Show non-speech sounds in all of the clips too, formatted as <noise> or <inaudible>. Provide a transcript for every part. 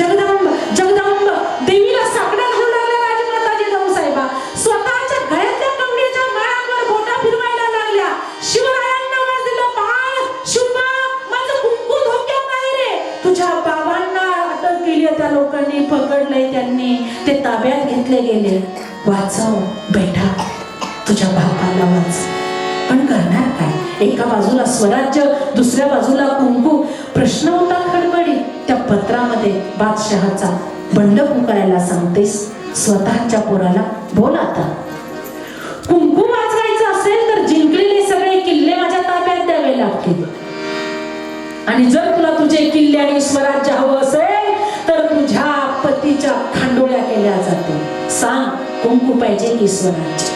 जगदंब जगदंब. देवीला साकडा लागल्या राजमाता जिजाऊ साहेबा. स्वतःच्या गळ्यातल्या कवडीच्या माळांवर बोटा फिरवायला लागल्या. शिवरायांना आवाज दिला बाळ माझं कुंकू धोक्यात नाही रे. तुझ्या बाबांना अटक केली त्या लोकांनी पकडलंय त्यांनी. ते ताब्यात घेतले गेले. वाचव बेटा तुझ्या बापाला वाच. पण करणार काय? एका बाजूला स्वराज्य दुसऱ्या बाजूला कुंकू. प्रश्न मध्ये बादशहाचा बंड पुकारायला सांगतेस स्वतःच्या पोराला बोल आता. कुंकू वाचवायचं असेल तर जिंकलेले सगळे किल्ले माझ्या ताब्यात द्यावे लागतील. आणि जर तुला तुझे किल्ले आणि स्वराज्य हवं असेल तर तुझ्या पतीच्या खांडोळ्या केल्या जातील. सांग कुंकू पाहिजे की स्वराज्य?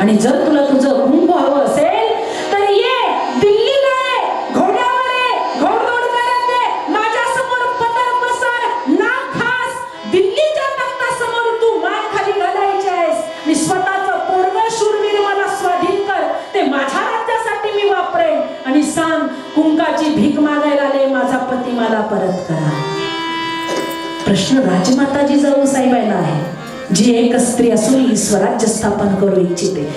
आणि जर तुला तुझं कुंकू हवं असेल कुंकाची भीक मागायला आले माझा पती मला परत करा. प्रश्न राजमाताजी जाऊ साहेबांना आहे. जी एक स्त्री असून स्वराज्य स्थापन करू इच्छिते.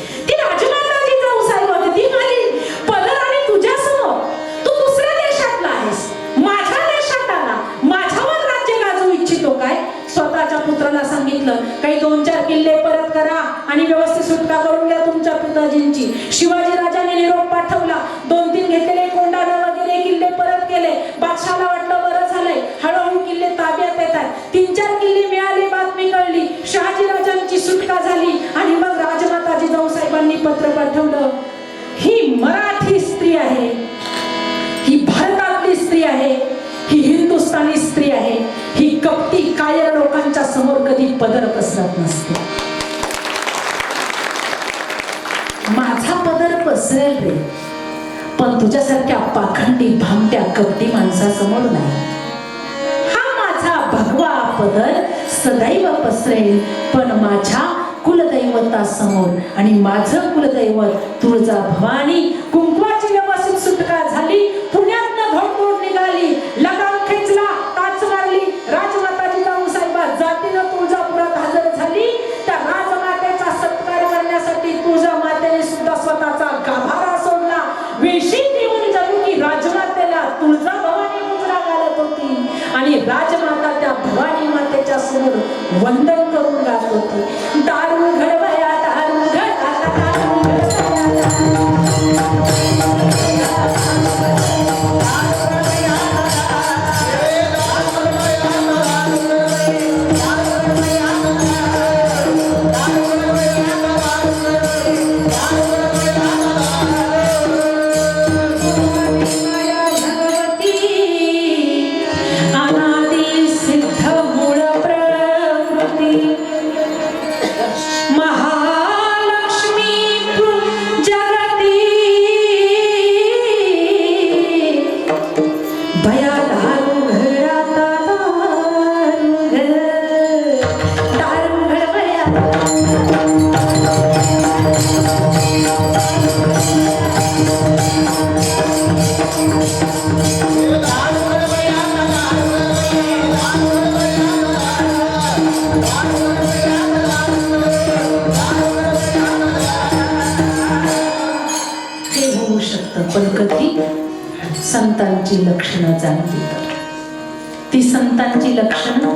पत्र पाठवलं ही मराठी स्त्री आहे ही भारतातली स्त्री आहे ही हिंदुस्थानी स्त्री आहे ही कपटी कायर लोकांच्या समोर कधी पदर पसरत नसते. माझा पदर पसरेल रे पण तुझ्यासारख्या पाखंडी भामट्या कपटी माणसासमोर नाही. हा माझा भगवा पदर सदैव पसरेल पण माझ्या कुलदैवतासमोर आणि माझं कुलदैवत तुळजा भवानी कुंकवाची व्यवस्थित सुटका झाली. पुण्यात धोडधोड निघाली. लगाम खेचला टाच मारली. राजमाताजी जिजाऊ साहेबा जातीनं तुळजापुरात हजर झाली. त्या राजमातेचा सत्कार करण्यासाठी तुळजा मातेने सुद्धा स्वतःचा गाभारा सोडला. वेशी देऊन जणू की राजमातेला तुळजा भवानी मुजरा घालत होती. आणि राजमाता त्या भवानी मातेच्या समोर वंदन करून गात होती. संतांची लक्षणं जाणली तर ती संतांची लक्षणं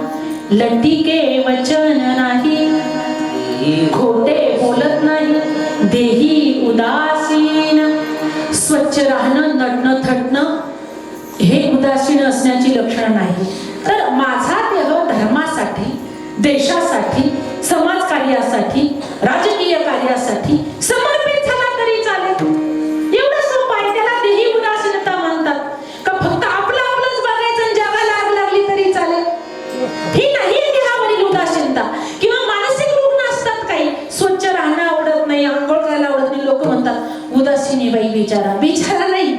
लटिके वचन नाही खोटे बोलत नाही देही उदासीन स्वच्छ राहणं नटणं थटणं हे उदासीन असण्याची लक्षणं नाही. तर माझा देह धर्मासाठी देशासाठी समाजकार्यासाठी राजकीय कार्यासाठी म्हणतात बाई बिचारा. बिचारा नाही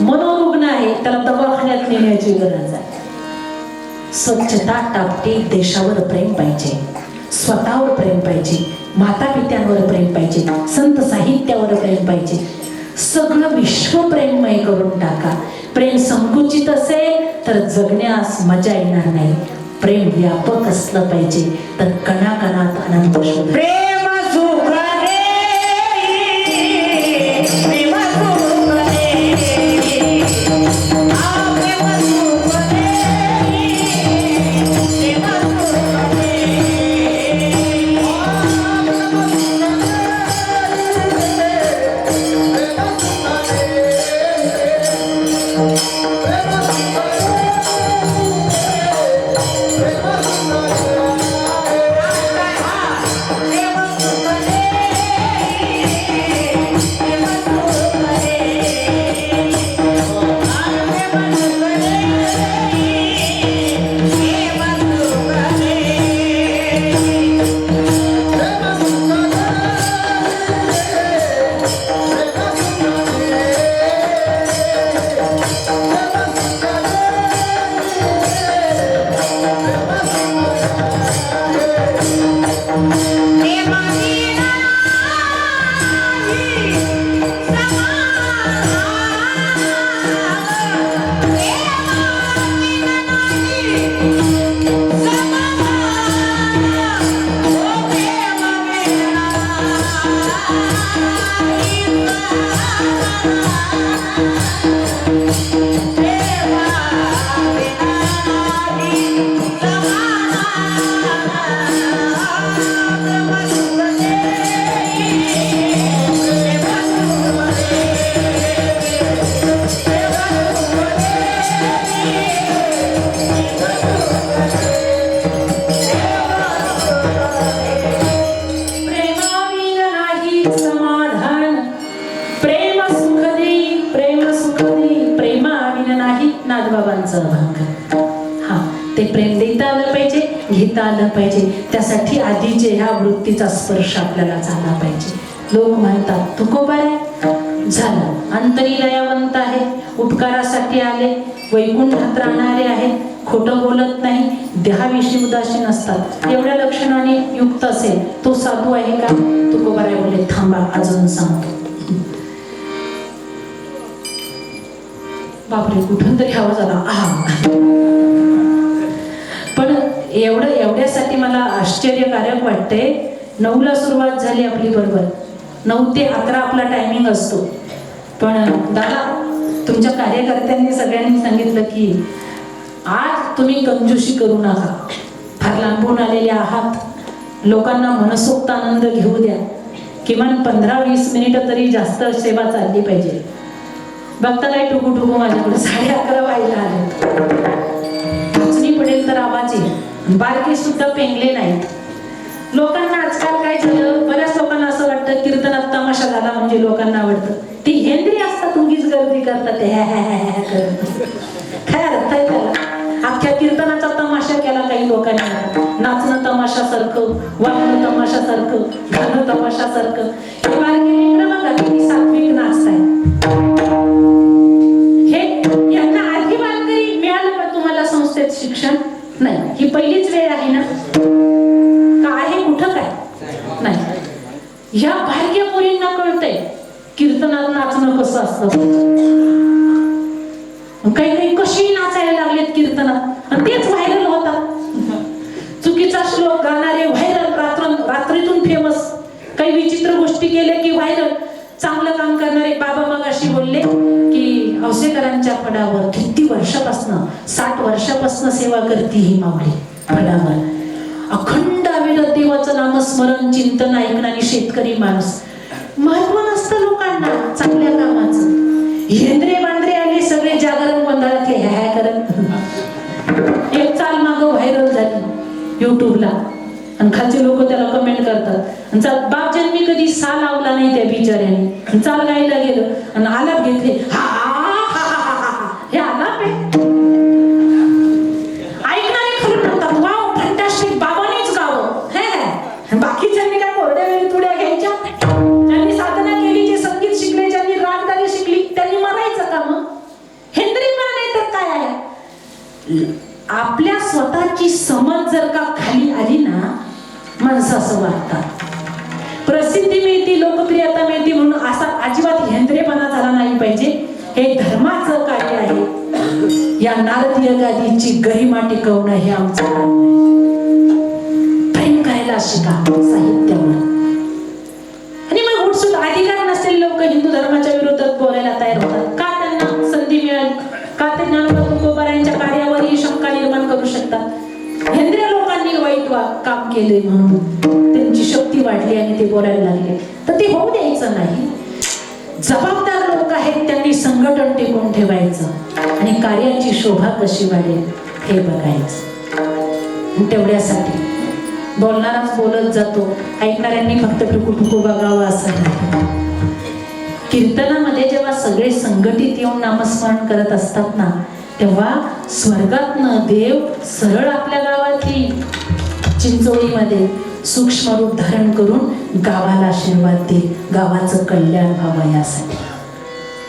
मनोरुग्ण आहे त्याला दवाखान्यात नेण्याची गरज आहे. स्वच्छता टापटी देशावर प्रेम पाहिजे. स्वतःवर प्रेम पाहिजे. माता पित्यांवर प्रेम पाहिजे. संत साहित्यावर प्रेम पाहिजे. सगळं विश्व प्रेममय करून टाका. प्रेम संकुचित असेल तर जगण्यास मजा येणार नाही. प्रेम व्यापक असलं पाहिजे. तर कणाकणात आनंद शोध. त्यासाठी आधीचे ह्या वृत्तीचा स्पर्श आपल्याला झाला पाहिजे. लोक म्हणतात तुकोबा आहे झालं. अंतरी लयावंत आहे. उपकारासाठी आले. वैकुंठात राहणारे आहेत खोटं बोलत नाही. देहाविषयी उदासीन असतात एवढ्या लक्षणाने युक्त असेल. तो साधू आहे का? तुकोबाराय बोलले. थांबा अजून सांगतो. बापरे कुठून तरी आवाज आला. आहा. एवढं एवढ्यासाठी मला आश्चर्यकारक वाटते नऊला सुरुवात झाली आपली बरोबर. नऊ ते अकरा आपला टायमिंग असतो. पण दादा तुमच्या कार्यकर्त्यांनी सगळ्यांनी सांगितलं की आज तुम्ही कंजूशी करू नका. फार लांबून आलेले आहात. लोकांना मनसोक्त आनंद घेऊ द्या. किमान पंधरा वीस मिनिटं तरी जास्त सेवा चालली पाहिजे. बघता काय टुकू टुकू माझ्याकडे? साडे अकरा व्हायला आले पडेल तर आवाज येईल. बारके सुद्धा पेंगले नाहीत. लोकांना आजकाल काय झालं? बऱ्याच लोकांना असं वाटतं कीर्तनात तमाशा झाला म्हणजे लोकांना आवडतं. ती हेंद्री असतात उगीच गर्दी करतात ते काय अर्थ आहे त्याला? अख्ख्या कीर्तनाचा तमाशा केला काही लोकांनी. नाचणं तमाशासारखं वागणं तमाशासारखं गाणं तमाशासारखं. हे बारके लेकरं बघा किती सात्विक नाचताय हे यांना आधी वारकरी मिळालं का तुम्हाला संस्थेत शिक्षण? नाही ही पहिलीच वेळ आहे ना? का आहे कुठं काय? नाही. ह्या भाग्य पोरींना कळतंय कीर्तनात नाचणं कसं असतं? काही काही कशी नाचायला लागलेत कीर्तनात आणि तेच व्हायरल होतात. चुकीचा श्लोक गाणारे व्हायरल रात्र रात्रीतून फेमस काही विचित्र गोष्टी केल्या की व्हायरल चांगलं काम करणारे बाबा मग अशी बोलले की औसेकरांच्या पडावर किती वर्षापासनं साठ वर्षापासनं सेवा करते ही माऊली फडावर अखंड अविरत देवाचं नामस्मरण चिंतन ऐकणारी शेतकरी माणूस. महत्त्व नसतं लोकांना चांगल्या कामाचं. हेंद्रे बांद्रे आले सगळे जागरण गोंधळातले ह्या ह्या करत. एक चाल माग व्हायरल झाली युट्यूबला आणि खालचे लोक त्याला कमेंट करतात. आणि चाल बाप जन्मी कधी सा लावला नाही त्या बिचाऱ्याने. आणि चाल गायला गेलं आणि आलाप घेतले. हा हे आलाप आहे. ऐकणारे खरं म्हणतात वाव फंटास्टिक बाबानेच गावं. हे बाकीच्यांनी काय कोरड्या वेळी तुड्या घ्यायच्या? ज्यांनी साधना केली जे संगीत शिकले ज्यांनी रागदारी शिकली त्यांनी म्हणायचं का मग हेंद्रीपणा म्हणाय तर काय आहे? आपल्या स्वतःची समज जर का खाली आली ना माणसं असं वागतात प्रसिद्धी मिळती लोकप्रियता मिळती म्हणून असा अजिबात हेंद्रेपणा झाला नाही पाहिजे. हे धर्माचं कार्य आहे. या नारदीय गादीची गरिमा टिकवणं हे आमचं प्रेम करायला शिका साहित्यावर आणि मग उठसूट अधिकार नसलेले लोक हिंदू धर्माच्या काम केले म्हणून. त्यांची शक्ती वाढली आणि ते बोलायला लागले. तर ते होऊ द्यायचं नाही. जबाबदार लोक आहेत त्यांनी संघटन टिकून ठेवायचं. आणि कार्याची शोभा कशी वाढेल हे बघायचं. तेवढ्यासाठी बोलणाराच बोलत जातो. ऐकणाऱ्यांनी फक्त टुकू टुकू बघावं असं कीर्तनामध्ये जेव्हा सगळे संघटित येऊन नामस्मरण करत असतात ना तेव्हा स्वर्गातनं देव सरळ आपल्या गावात येईल. चिंचोळीमध्ये सूक्ष्म रूप धारण करून गावाला आशीर्वाद दे. गावाचं कल्याण व्हावं यासाठी.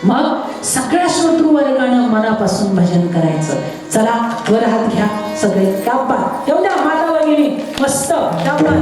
मग सगळ्या श्रोतृवर्गानं मनापासून भजन करायचं. चला वर हात घ्या सगळे. कापा येऊ द्या माता भगिनी मस्त कापा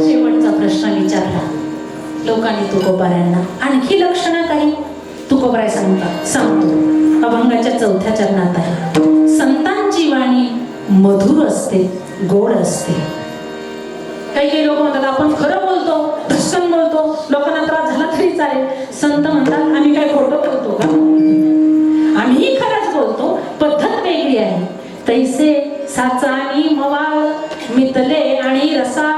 शेवटचा प्रश्न विचारला. लोकांनी तुकोबाऱ्यांना आणखी लक्षणं काही? तुकोबाराय सांगतात सांगतो. अभंगाच्या चौथ्या चरणात आहे. संतांची वाणी मधुर असते गोड असते. काही काही लोक म्हणतात आपण खरं बोलतो धस्कन बोलतो. लोकांना त्रास झाला आहे चालेल. संत म्हणतात आम्ही काय खोटं बोलतो का? आम्ही खरंच बोलतो पद्धत वेगळी आहे. तैसे साचानी मवाळ मितले आणि रसा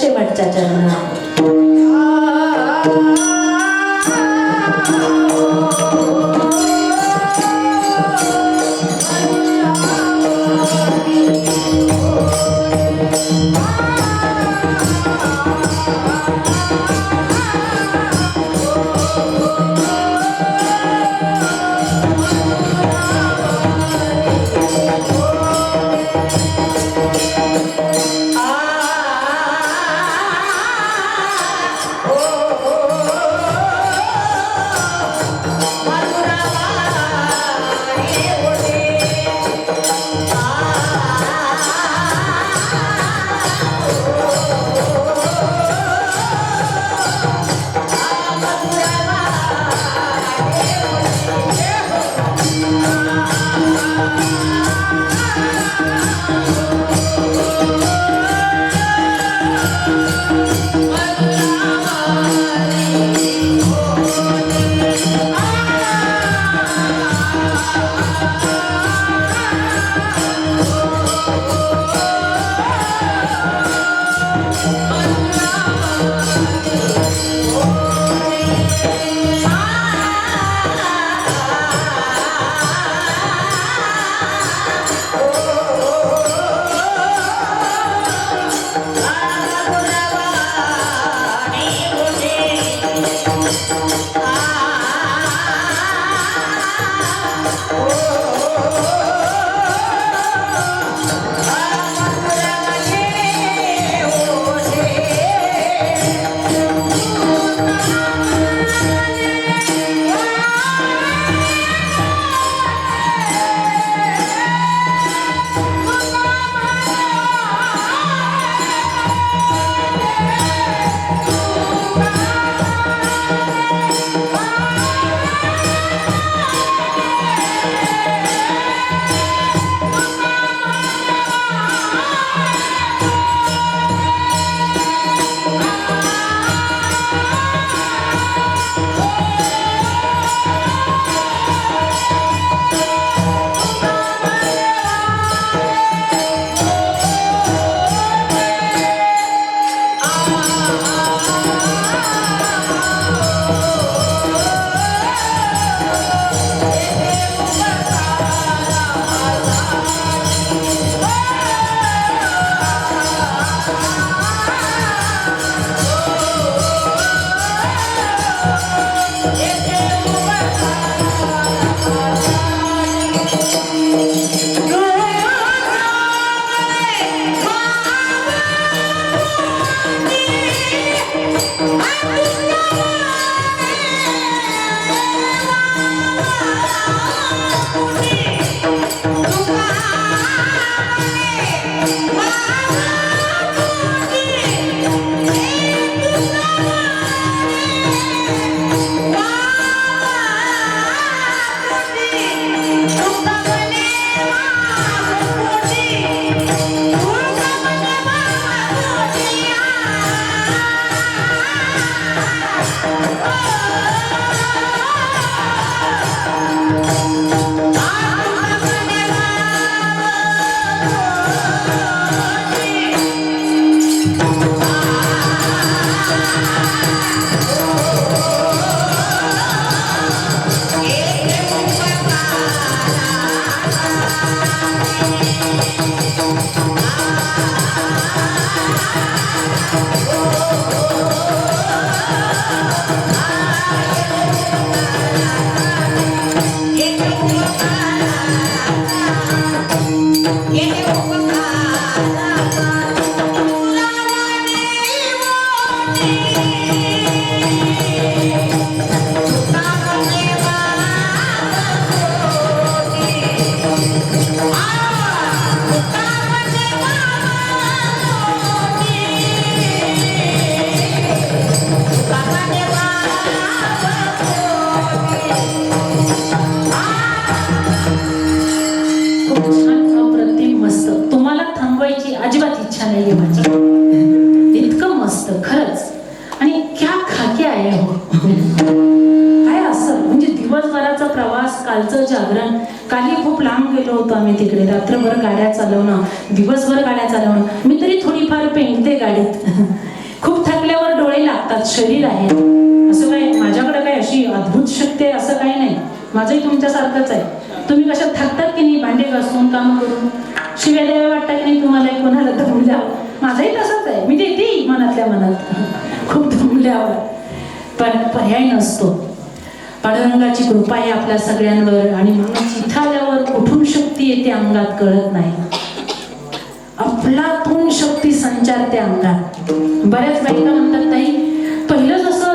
शेवटच्या चरणात कारण काही खूप लांब गेलो होतो आम्ही तिकडे. रात्रभर गाड्या चालवणं दिवसभर गाड्या चालवणं. मी तरी थोडीफार पेंटते गाडीत. <laughs> खूप थकल्यावर डोळे लागतात शरीर आहे. असं काय माझ्याकडे काय अशी अद्भुत शक्ती आहे असं काही नाही. माझंही तुमच्यासारखंच आहे. तुम्ही कशा थकतात की नाही? भांडे घासून काम करून? शिव्या द्याव्या वाटतं की नाही तुम्हाला? कोणाला दमल्या माझाही तसंच आहे. मी देते मनातल्या मनात. <laughs> खूप दमल्यावर पण पर्याय नसतो. पांडुरंगाची कृपा आहे आपल्या सगळ्यांवर आणि म्हणून इथं आल्यावर कुठून शक्ती येते अंगात कळत नाही. अफलातून शक्ती संचारते अंगात. बऱ्याच बायका म्हणतात नाही पहिलं